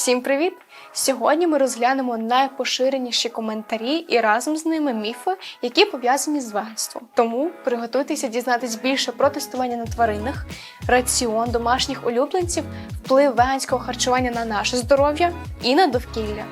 Всім привіт! Сьогодні ми розглянемо найпоширеніші коментарі і разом з ними міфи, які пов'язані з веганством. Тому приготуйтеся дізнатись більше про тестування на тваринах, раціон домашніх улюбленців, вплив веганського харчування на наше здоров'я і на довкілля.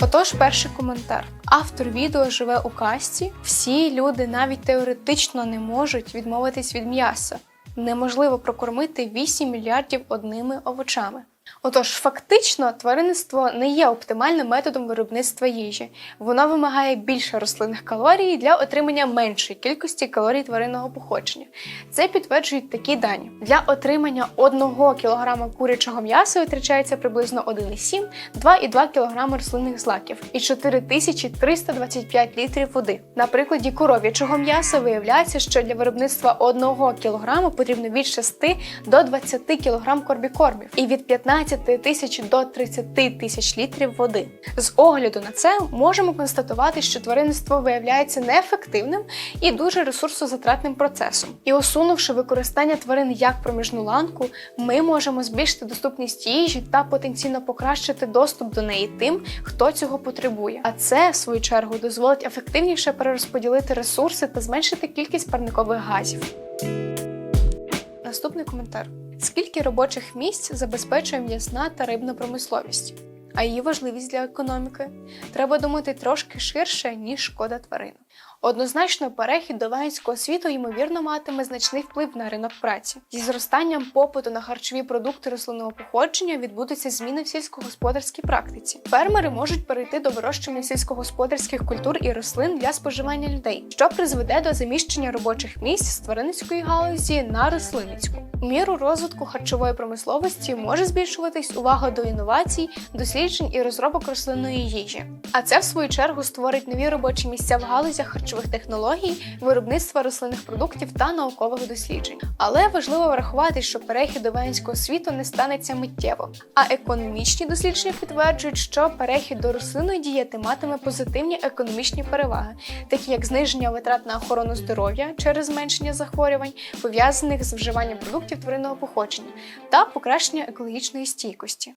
Отож, перший коментар. Автор відео живе у касті. Всі люди навіть теоретично не можуть відмовитись від м'яса. Неможливо прокормити 8 мільярдів одними овочами. Отож, фактично, тваринництво не є оптимальним методом виробництва їжі. Воно вимагає більше рослинних калорій для отримання меншої кількості калорій тваринного походження. Це підтверджують такі дані. Для отримання 1 кг курячого м'яса витрачається приблизно 1,7-2,2 кг рослинних злаків і 4325 літрів води. На прикладі коров'ячого м'яса виявляється, що для виробництва 1 кг потрібно від 6 до 20 кг корбікормів і від 15 тисяч до 30 тисяч літрів води. З огляду на це можемо констатувати, що тваринництво виявляється неефективним і дуже ресурсозатратним процесом. І усунувши використання тварин як проміжну ланку, ми можемо збільшити доступність їжі та потенційно покращити доступ до неї тим, хто цього потребує. А це, в свою чергу, дозволить ефективніше перерозподілити ресурси та зменшити кількість парникових газів. Наступний коментар: скільки робочих місць забезпечує м'ясна та рибна промисловість? А її важливість для економіки треба думати трошки ширше, ніж шкода тварин. Однозначно, перехід до веганського світу ймовірно матиме значний вплив на ринок праці. Зі зростанням попиту на харчові продукти рослинного походження відбудуться зміни в сільськогосподарській практиці. Фермери можуть перейти до вирощування сільськогосподарських культур і рослин для споживання людей, що призведе до заміщення робочих місць з тваринницької галузі на рослинницьку. Міру розвитку харчової промисловості може збільшуватись увага до інновацій, досліджень і розробок рослинної їжі. А це в свою чергу створить нові робочі місця в галузях харчових технологій, виробництва рослинних продуктів та наукових досліджень. Але важливо врахувати, що перехід до веганського світу не станеться миттєво. А економічні дослідження підтверджують, що перехід до рослинної дієти матиме позитивні економічні переваги, такі як зниження витрат на охорону здоров'я через зменшення захворювань, пов'язаних з вживанням продуктів тваринного походження, та покращення екологічної стійкості.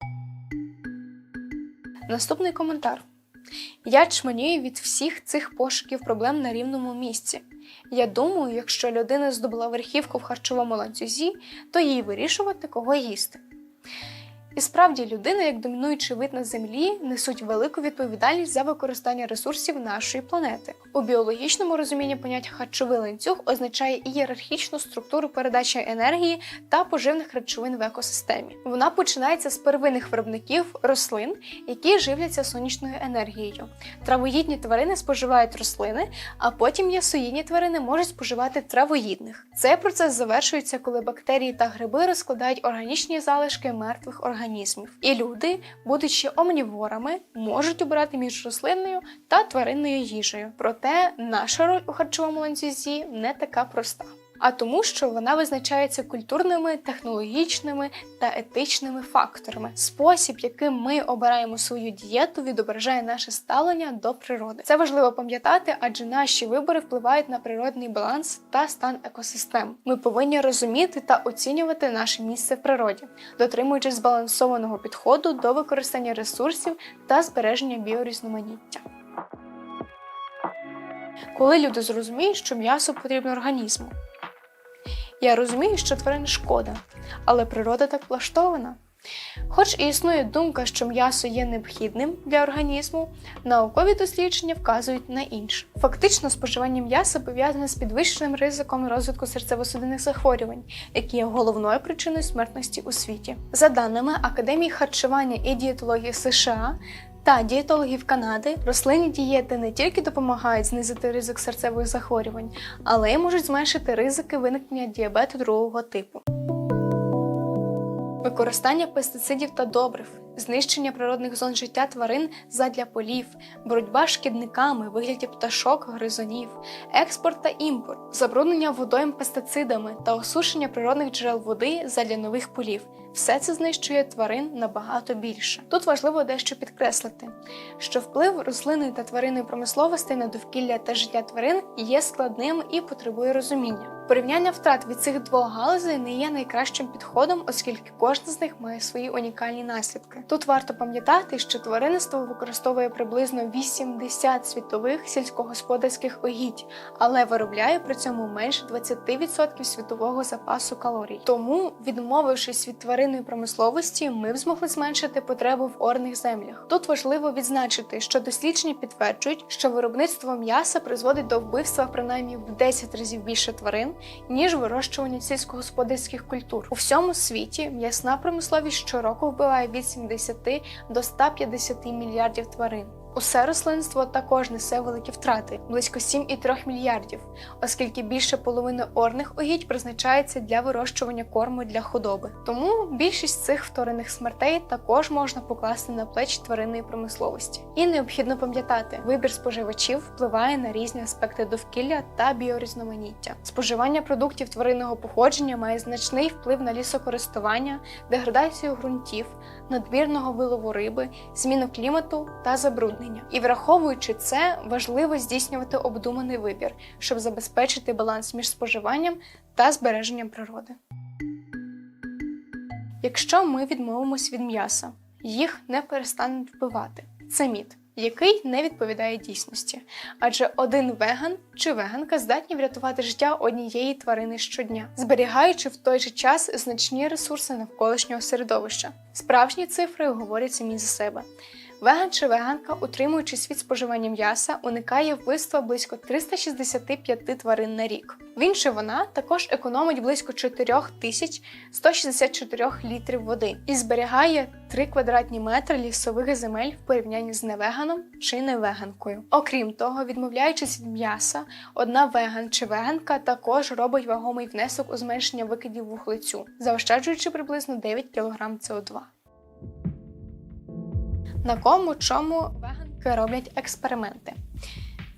Наступний коментар. Я чманію від всіх цих пошуків проблем на рівному місці. Я думаю, якщо людина здобула верхівку в харчовому ланцюзі, то їй вирішувати, кого їсти. І справді, людина, як домінуючий вид на землі, несуть велику відповідальність за використання ресурсів нашої планети. У біологічному розумінні поняття харчовий ланцюг означає ієрархічну структуру передачі енергії та поживних речовин в екосистемі. Вона починається з первинних виробників рослин, які живляться сонячною енергією. Травоїдні тварини споживають рослини, а потім ясоїдні тварини можуть споживати травоїдних. Цей процес завершується, коли бактерії та гриби розкладають органічні залишки мертвих організмів організмів. І люди, будучи омніворами, можуть обирати між рослинною та тваринною їжею. Проте наша роль у харчовому ланцюзі не така проста. А тому, що вона визначається культурними, технологічними та етичними факторами. Спосіб, яким ми обираємо свою дієту, відображає наше ставлення до природи. Це важливо пам'ятати, адже наші вибори впливають на природний баланс та стан екосистем. Ми повинні розуміти та оцінювати наше місце в природі, дотримуючись збалансованого підходу до використання ресурсів та збереження біорізноманіття. Коли люди зрозуміють, що м'ясо потрібно організму. Я розумію, що тварин шкода, але природа так влаштована. Хоч і існує думка, що м'ясо є необхідним для організму, наукові дослідження вказують на інше. Фактично, споживання м'яса пов'язане з підвищеним ризиком розвитку серцево-судинних захворювань, які є головною причиною смертності у світі. За даними Академії харчування і дієтології США, та дієтологів Канади рослинні дієти не тільки допомагають знизити ризик серцевих захворювань, але й можуть зменшити ризики виникнення діабету другого типу. Використання пестицидів та добрив, знищення природних зон життя тварин задля полів, боротьба з шкідниками, вигляді пташок, гризунів, експорт та імпорт, забруднення водойм пестицидами та осушення природних джерел води задля нових полів. Все це знищує тварин набагато більше. Тут важливо дещо підкреслити, що вплив рослинної та тваринної промисловості на довкілля та життя тварин є складним і потребує розуміння. Порівняння втрат від цих двох галузей не є найкращим підходом, оскільки кожна з них має свої унікальні наслідки. Тут варто пам'ятати, що тваринництво використовує приблизно 80 світових сільськогосподарських угідь, але виробляє при цьому менше 20% світового запасу калорій. Тому, відмовившись від тваринної промисловості, ми б змогли зменшити потребу в орних землях. Тут важливо відзначити, що дослідження підтверджують, що виробництво м'яса призводить до вбивства принаймні в 10 разів більше тварин, ніж вирощування сільськогосподарських культур. У всьому світі м'ясна промисловість щороку вбиває від 70 до 150 мільярдів тварин. Усе рослинство також несе великі втрати близько 7,3 мільярдів, оскільки більше половини орних угідь призначається для вирощування корму для худоби. Тому більшість цих вторинних смертей також можна покласти на плечі тваринної промисловості. І необхідно пам'ятати, вибір споживачів впливає на різні аспекти довкілля та біорізноманіття. Споживання продуктів тваринного походження має значний вплив на лісокористування, деградацію ґрунтів, надмірного вилову риби, зміну клімату та забруднення. І враховуючи це, важливо здійснювати обдуманий вибір, щоб забезпечити баланс між споживанням та збереженням природи. Якщо ми відмовимось від м'яса, їх не перестануть вбивати. Це міт, який не відповідає дійсності. Адже один веган чи веганка здатні врятувати життя однієї тварини щодня, зберігаючи в той же час значні ресурси навколишнього середовища. Справжні цифри говорять самі за себе. Веган чи веганка, утримуючись від споживання м'яса, уникає вбивства близько 365 тварин на рік. Він чи вона також економить близько 4164 літрів води і зберігає 3 квадратні метри лісових земель в порівнянні з невеганом чи невеганкою. Окрім того, відмовляючись від м'яса, одна веган чи веганка також робить вагомий внесок у зменшення викидів вуглецю, заощаджуючи приблизно 9 кг СО2. На кому чому веганки роблять експерименти?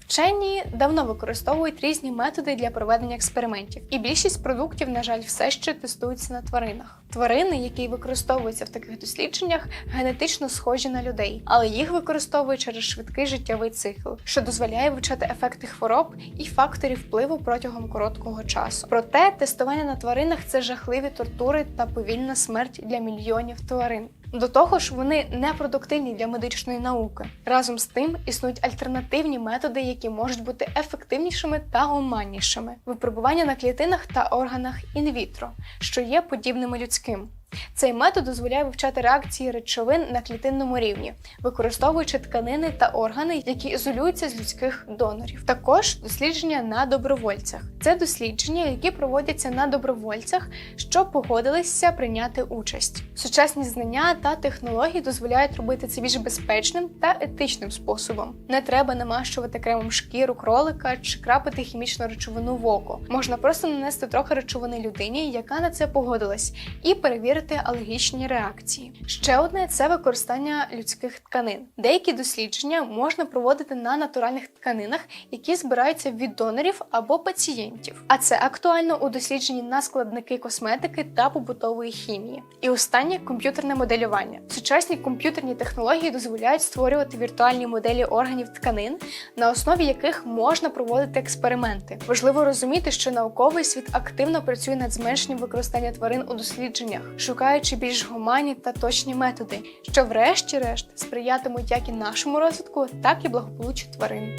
Вчені давно використовують різні методи для проведення експериментів, і більшість продуктів, на жаль, все ще тестуються на тваринах. Тварини, які використовуються в таких дослідженнях, генетично схожі на людей, але їх використовують через швидкий життєвий цикл, що дозволяє вивчати ефекти хвороб і факторів впливу протягом короткого часу. Проте тестування на тваринах це жахливі тортури та повільна смерть для мільйонів тварин. До того ж, вони непродуктивні для медичної науки. Разом з тим існують альтернативні методи, які можуть бути ефективнішими та гуманнішими. Випробування на клітинах та органах інвітро, що є подібними людським. Цей метод дозволяє вивчати реакції речовин на клітинному рівні, використовуючи тканини та органи, які ізолюються з людських донорів. Також дослідження на добровольцях. Це дослідження, які проводяться на добровольцях, що погодилися прийняти участь. Сучасні знання та технології дозволяють робити це більш безпечним та етичним способом. Не треба намащувати кремом шкіру кролика чи крапити хімічну речовину в око. Можна просто нанести трохи речовини людині, яка на це погодилась, і перевірити алергічні реакції. Ще одне це використання людських тканин. Деякі дослідження можна проводити на натуральних тканинах, які збираються від донорів або пацієнтів. А це актуально у дослідженні на складники косметики та побутової хімії. І останнє комп'ютерне моделювання. Сучасні комп'ютерні технології дозволяють створювати віртуальні моделі органів тканин, на основі яких можна проводити експерименти. Важливо розуміти, що науковий світ активно працює над зменшенням використання тварин у дослідженнях, шукаючи більш гуманні та точні методи, що, врешті-решт, сприятимуть як і нашому розвитку, так і благополуччю тварин.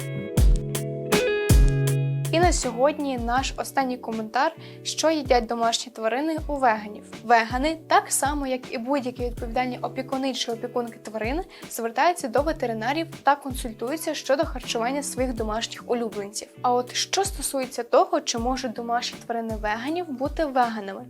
І на сьогодні наш останній коментар, що їдять домашні тварини у веганів. Вегани, так само як і будь-які відповідальні опікуни чи опікунки тварин, звертаються до ветеринарів та консультуються щодо харчування своїх домашніх улюбленців. А от що стосується того, чи можуть домашні тварини веганів бути веганами.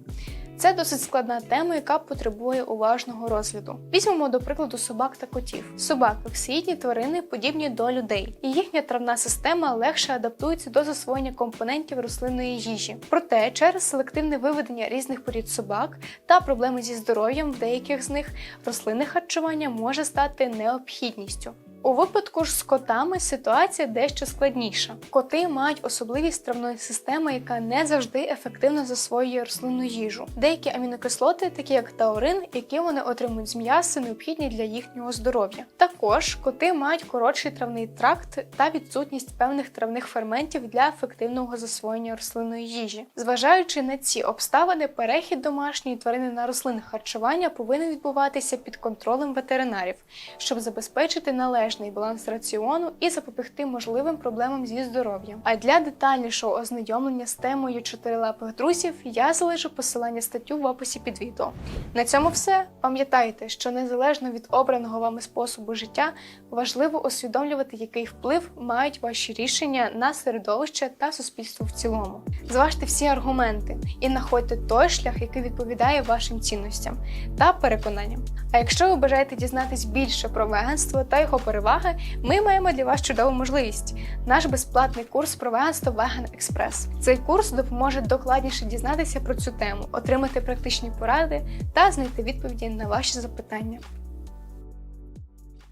Це досить складна тема, яка потребує уважного розгляду. Візьмемо до прикладу собак та котів. Собаки всеїдні тварини подібні до людей, і їхня травна система легше адаптується до засвоєння компонентів рослинної їжі. Проте через селективне виведення різних порід собак та проблеми зі здоров'ям в деяких з них рослинне харчування може стати необхідністю. У випадку ж з котами ситуація дещо складніша. Коти мають особливість травної системи, яка не завжди ефективно засвоює рослинну їжу. Деякі амінокислоти, такі як таурин, які вони отримують з м'яса, необхідні для їхнього здоров'я. Також коти мають коротший травний тракт та відсутність певних травних ферментів для ефективного засвоєння рослинної їжі. Зважаючи на ці обставини, перехід домашньої тварини на рослинне харчування повинен відбуватися під контролем ветеринарів, щоб забезпечити належний баланс раціону і запобігти можливим проблемам зі здоров'ям. А для детальнішого ознайомлення з темою чотирилапих друзів я залишу посилання статтю в описі під відео. На цьому все. Пам'ятайте, що незалежно від обраного вами способу життя, важливо усвідомлювати, який вплив мають ваші рішення на середовище та суспільство в цілому. Зважте всі аргументи і знаходьте той шлях, який відповідає вашим цінностям та переконанням. А якщо ви бажаєте дізнатись більше про веганство та його переваги, ми маємо для вас чудову можливість наш безплатний курс про веганство Vegan Express. Цей курс допоможе докладніше дізнатися про цю тему, отримати практичні поради та знайти відповіді на ваші запитання.